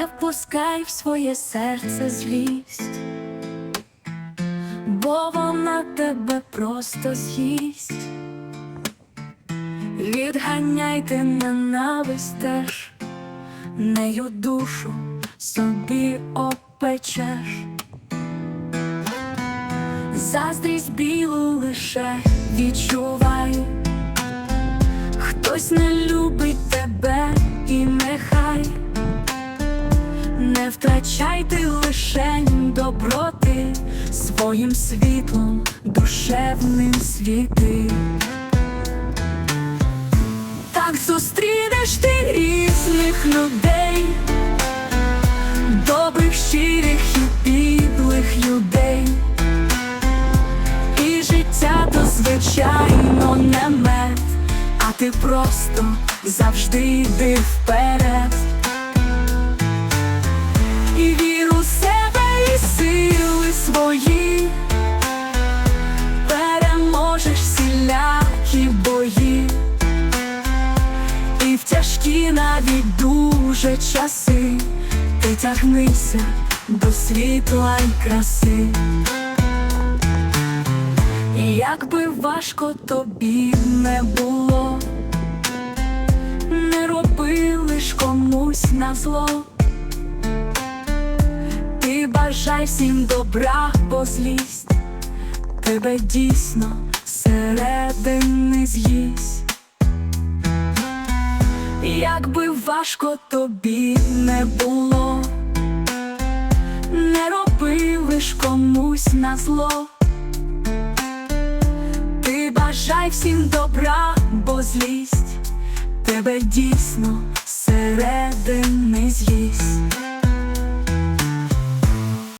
Не впускай в своє серце злість, бо вона тебе просто з'їсть. Відганяйте ненависть теж, нею душу собі опечеш. Заздрість білу лише відчувай, хтось не любить не втрачайте лишень доброти своїм світлом душевним світи. Так зустрінеш ти різних людей, добрих, щирих і підлих людей. І життя то звичайно не мед, а ти просто завжди йди вперед. Тяжкі навіть дуже часи ти тягнися до світла й краси. І як би важко тобі не було, не роби лиш комусь на зло. Ти бажай всім добра, бо злість тебе дійсно середини з'їсть. Як би важко тобі не було, не роби лиш комусь на зло. Ти бажай всім добра, бо злість тебе дійсно середини з'їсть.